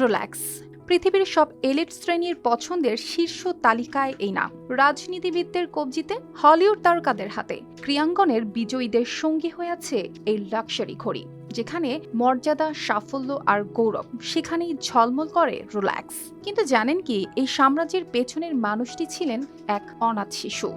রোল্যাক্স পৃথিবীর সব এলিট শ্রেণির পছন্দের শীর্ষ তালিকায় এই নাম। রাজনীতিবিদদের কবজিতে হলিউড তারকাদের হাতে। ক্রিয়াঙ্গনের বিজয়ীদের সঙ্গী হয়ে আছে এই লাক্সারি ঘড়ি, যেখানে মর্যাদা, সাফল্য আর গৌরব সেখানেই ঝলমল করে রোল্যাক্স কিন্তু জানেন কি, এই সাম্রাজ্যের পেছনের মানুষটি ছিলেন এক অনাথ শিশু।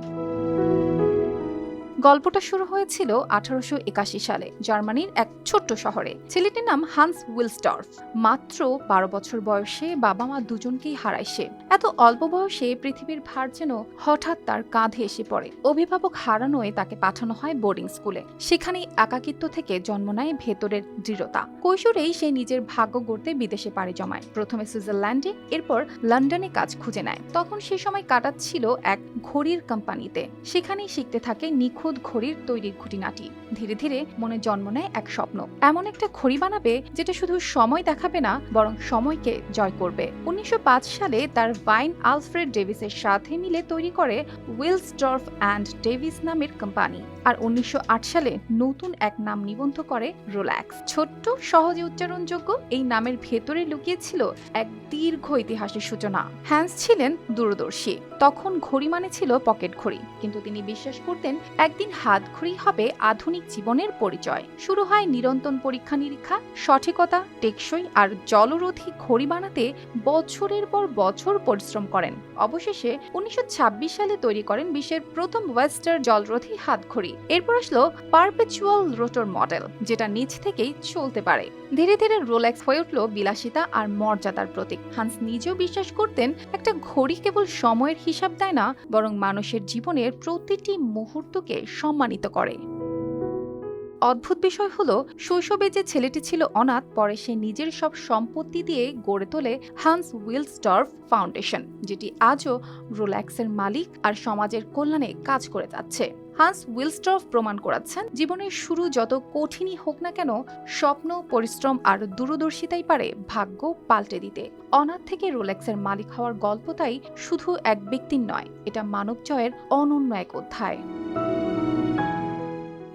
গল্পটা শুরু হয়েছিল আঠারোশো একাশি সালে, জার্মানির এক ছোট্ট শহরে। ছেলেটির নাম হান্স উইলস্টর্ফ মাত্র বারো বছর বয়সে বাবা মা দুজনকেই হারায় সে। এত অল্প বয়সে পৃথিবীর ভার যেন হঠাৎ তার কাঁধে এসে পড়ে। অভিভাবক হারানোয় তাকে পাঠানো হয় বোর্ডিং স্কুলে। সেখানেই একাকিত্ব থেকে জন্ম নেয় ভেতরের দৃঢ়তা। কৈশোরেই সে নিজের ভাগ্য গড়তে বিদেশে পাড়ি জমায়। প্রথমে সুইজারল্যান্ডে, এরপর লন্ডনে কাজ খুঁজে নেয়। তখন সে সময় কাটাচ্ছিল এক ঘড়ির কোম্পানিতে। সেখানেই শিখতে থাকে নিখুঁত ঘড়ির তৈরির খুঁটিনাটি। ধীরে ধীরে মনে জন্ম নেয় এক স্বপ্ন। এমন একটা ঘড়ি বানাবে যেটা শুধু সময় দেখাবে না, বরং সময়কে জয় করবে। উনিশশো সালে তার ভাইন আলফ্রেড ডেভিসের সাথে মিলে তৈরি করে উইলসডর্ফ অ্যান্ড ডেভিস নামের কোম্পানি। আর উনিশশো সালে নতুন এক নাম নিবন্ধ করে রোল্যাক্স। ছোট্ট, সহজে উচ্চারণযোগ্য এই নামের ভেতরে লুকিয়েছিল এক দীর্ঘ ইতিহাসের সূচনা। হ্যান্স ছিলেন দূরদর্শী। তখন ঘড়ি মানে ছিল পকেট ঘড়ি। কিন্তু তিনি বিশ্বাস করতেন একদিন হাত ঘড়ি হবে আধুনিক জীবনের পরিচয়। শুরু হয় নিরন্তন পরীক্ষা নিরীক্ষা, সঠিকতা, টেকসই আর জলরোধী ঘড়ি বানাতে বছরের পর বছর পরিশ্রম করেন। অবশেষে উনিশশো ছাব্বিশ সালে তৈরি করেন বিশ্বের প্রথম ওয়েস্টার জলরোধী হাত ঘড়ি। এরপর আসলো পারপেচুয়াল রোটর মডেল, যেটা নিচ থেকেই চলতে পারে। ধীরে ধীরে রোলেক্স হয়ে উঠল বিলাসিতা আর মর্যাদার প্রতীক। হান্স নিজেও বিশ্বাস করতেন, একটা ঘড়ি কেবল সময়ের হিসাব দেয় না, বরং মানুষের জীবনের প্রতিটি মুহূর্তকে সম্মানিত করে। অদ্ভুত বিষয় হলো, শৈশবে যে ছেলেটি ছিল অনাথ, পরে সে নিজের সব সম্পত্তি দিয়ে গড়ে তোলে হান্স উইলস্টর্ফ ফাউন্ডেশন যেটি আজও রোল্যাক্সের মালিক আর সমাজের কল্যাণে কাজ করে যাচ্ছে। হান্স উইলস্টর্ফ প্রমাণ করাচ্ছেন, জীবনের শুরু যত কঠিনই হোক না কেন, স্বপ্ন, পরিশ্রম আর দূরদর্শিতাই পারে ভাগ্য পাল্টে দিতে। অনাথ থেকে রোলেক্সের মালিক হওয়ার গল্পটাই শুধু এক ব্যক্তির নয়, এটা মানব জয়ের অনন্য এক অধ্যায়।